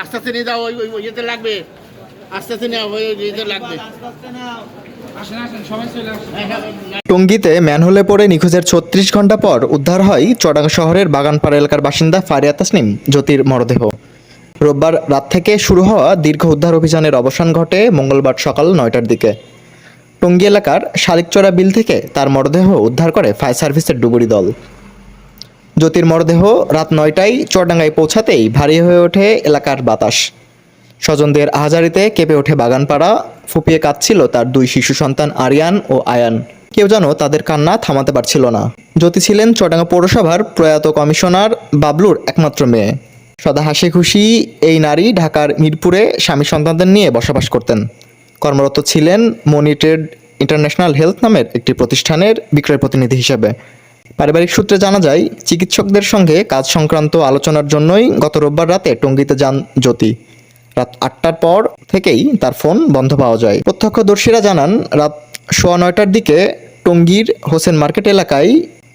আস্তে আস্তে নিয়ে যাও ম্যানহোলে পড়ে নিখোঁজের ছত্রিশ ঘণ্টা পর উদ্ধার হয় চড়াঙ্গা শহরের বাগানপাড়া এলাকার বাসিন্দা ফারিয়া তাসনিম, জ্যোতির মরদেহ। রোববার রাত থেকে শুরু হওয়া দীর্ঘ উদ্ধার অভিযানের অবসান ঘটে মঙ্গলবার সকাল নয়টার দিকে। টঙ্গী এলাকার শালিকচড়া বিল থেকে তার মরদেহ উদ্ধার করে ফায়ার সার্ভিসের ডুবুরি দল। জ্যোতির মরদেহ রাত নয়টায় চরডাঙ্গায় পৌঁছাতেই ভারী হয়ে ওঠে এলাকার বাতাস। স্বজনদের আহাজারিতে কেঁপে ওঠে বাগানপাড়া, ফুপিয়ে কাঁদছিল তার দুই শিশু সন্তান আরিয়ান ও আয়ান। কেউ যেন তাদের কান্না থামাতে পারছিল না। জ্যোতি ছিলেন চটাঙ্গা পৌরসভার প্রয়াত কমিশনার বাবলুর একমাত্র মেয়ে। সদা হাসি খুশি এই নারী ঢাকার মিরপুরে স্বামী সন্তানদের নিয়ে বসবাস করতেন। কর্মরত ছিলেন মনি ট্রেড ইন্টারন্যাশনাল হেলথ নামের একটি প্রতিষ্ঠানের বিক্রয় প্রতিনিধি হিসেবে। পারিবারিক সূত্রে জানা যায়, চিকিৎসকদের সঙ্গে কাজ সংক্রান্ত আলোচনার জন্যই গত রোববার রাতে টঙ্গীতে যান জ্যোতি। রাত আটটার পর থেকেই তার ফোন বন্ধ পাওয়া যায়। প্রত্যক্ষদর্শীরা জানান, রাত সোয়া নয়টার দিকে টঙ্গীর হোসেন মার্কেট এলাকায়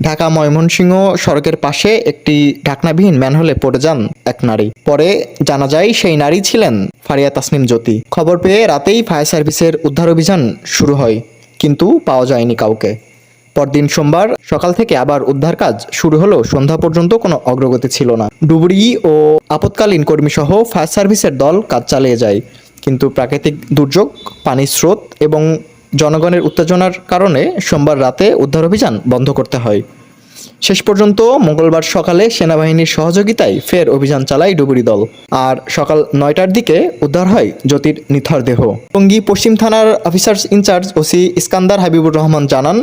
ঢাকা ময়মনসিংহ সড়কের পাশে একটি ঢাকনাবিহীন ম্যানহোলে পড়ে যান এক নারী। পরে জানা যায় সেই নারী ছিলেন ফারিয়া তাসনিম জ্যোতি। খবর পেয়ে রাতেই ফায়ার সার্ভিসের উদ্ধার অভিযান শুরু হয়, কিন্তু পাওয়া যায়নি কাউকে। পরদিন সোমবার সকাল থেকে আবার উদ্ধার কাজ শুরু হলো সন্ধ্যা পর্যন্ত কোনো অগ্রগতি ছিল না। ডুবুরি ও আপৎকালীন কর্মীসহ ফায়ার সার্ভিসের দল কাজ চালিয়ে যায়, কিন্তু প্রাকৃতিক দুর্যোগ, পানির স্রোত এবং জনগণের উত্তেজনার কারণে সোমবার রাতে উদ্ধার অভিযান বন্ধ করতে হয়। শেষ পর্যন্ত মঙ্গলবার সকালে সেনাবাহিনীর সহযোগিতায় ফের অভিযান চালায় ডুবুরি দল। আর সকাল নয়টার দিকে উদ্ধার হয় জ্যোতির নিথর দেহ। টঙ্গী পশ্চিম থানার officers incharge OC Iskandar Habibur Rahman জানান,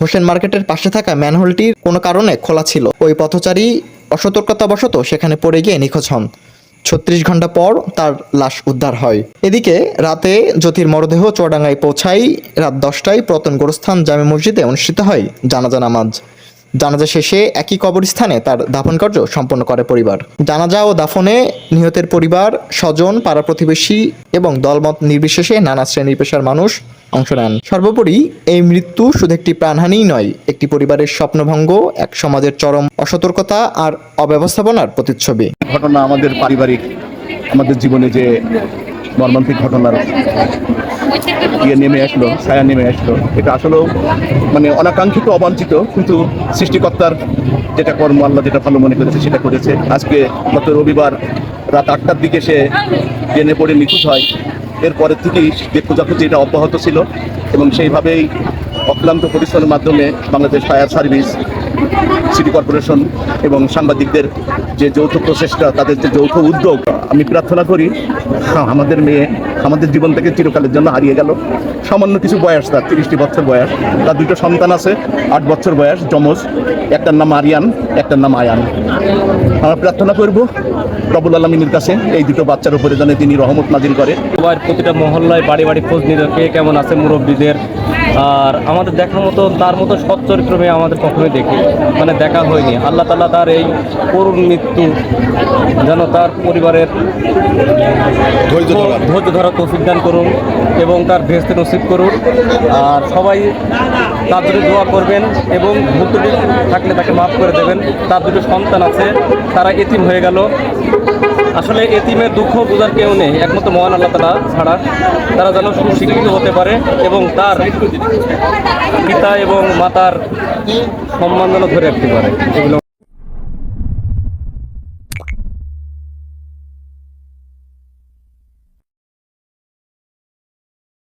হোসেন মার্কেটের পাশে থাকা ম্যানহোলটির কোনো কারণে খোলা ছিল। ওই পথচারী অসতর্কতাবশত সেখানে পড়ে গিয়ে নিখোঁজ হন। ছত্রিশ ঘণ্টা পর তার লাশ উদ্ধার হয়। এদিকে রাতে জ্যোতির মরদেহ চুয়াডাঙ্গায় পৌঁছায় রাত দশটায় প্রতন গোরস্থান জামে মসজিদে অনুষ্ঠিত হয় জানাজা নামাজ। জানাজা শেষে একই কবরস্থানে তার দাফন কার্য সম্পন্ন করে পরিবার। জানাজা ও দাফনে নিহতের পরিবার, স্বজন, পাড়া প্রতিবেশী এবং দলমত নির্বিশেষে নানা শ্রেণি পেশার মানুষ অংশ নেন। সর্বোপরি, এই মৃত্যু শুধু একটি প্রাণহানিই নয়, একটি পরিবারের স্বপ্নভঙ্গ, এক সমাজের চরম অসতর্কতা আর অব্যবস্থাপনার প্রতিচ্ছবি। ঘটনা আমাদের পারিবারিক, আমাদের জীবনে যে মর্মান্তিক ঘটনার ইয়ে নেমে আসলো, ছায়া নেমে আসলো, এটা আসলেও মানে অনাকাঙ্ক্ষিত, অবাঞ্ছিত, কিন্তু সৃষ্টিকর্তার যেটা কর্ম, আল্লাহ যেটা ভালো মনে করেছে সেটা করেছে। আজকে গত রবিবার রাত আটটার দিকে সে ট্রেনে পড়ে নিখোঁজ হয়। এরপরের থেকেই যে এটা অব্যাহত ছিল এবং সেইভাবেই অক্লান্ত পরিশ্রমের মাধ্যমে Bangladesh fire service city corporation এবং সাংবাদিকদের যে যৌথ প্রচেষ্টা তাদের যে যৌথ উদ্যোগ আমি প্রার্থনা করি হ্যাঁ, আমাদের মেয়ে আমাদের জীবন থেকে চিরকালের জন্য হারিয়ে গেল। সামান্য কিছু বয়স তার তিরিশটি বছর বয়স। তার দুটো সন্তান আছে আট বছর বয়স যমজ। একটার নাম আরিয়ান একটার নাম আয়ান। আমরা প্রার্থনা করব রবুল আলমিনের কাছে এই দুটো বাচ্চার উপরে যেন তিনি রহমত নাজিল করে। সবার প্রতিটা মহল্লায় বাড়ি বাড়ি খোঁজ নিতে কে কেমন আছে মুরব্বীদের। আর আমাদের দেখার মতো তার মতো সৎ চরিত্র মেয়ে আমাদের কখনোই দেখি মানে দেখা হয়নি। আল্লাহ তালা তার এই করুণ মৃত্যু যেন তার পরিবারের ধৈর্য ধরা। তৌফিক দান করুন এবং তার ভেস্তে নসিব করুন। আর সবাই তার জন্য দোয়া করবেন এবং ভুল থাকলে তাকে মাফ করে দেবেন। তার দুটো সন্তান আছে তারা এতিম হয়ে গেল। আসলে এতিমের দুঃখ বোঝার কেউ নেই। একমাত্র মহান আল্লাহ তালা ছাড়া তারা যেন সুশিক্ষিত হতে পারে এবং তার পিতা এবং মাতার সম্মান যেন ধরে রাখতে পারে। এগুলো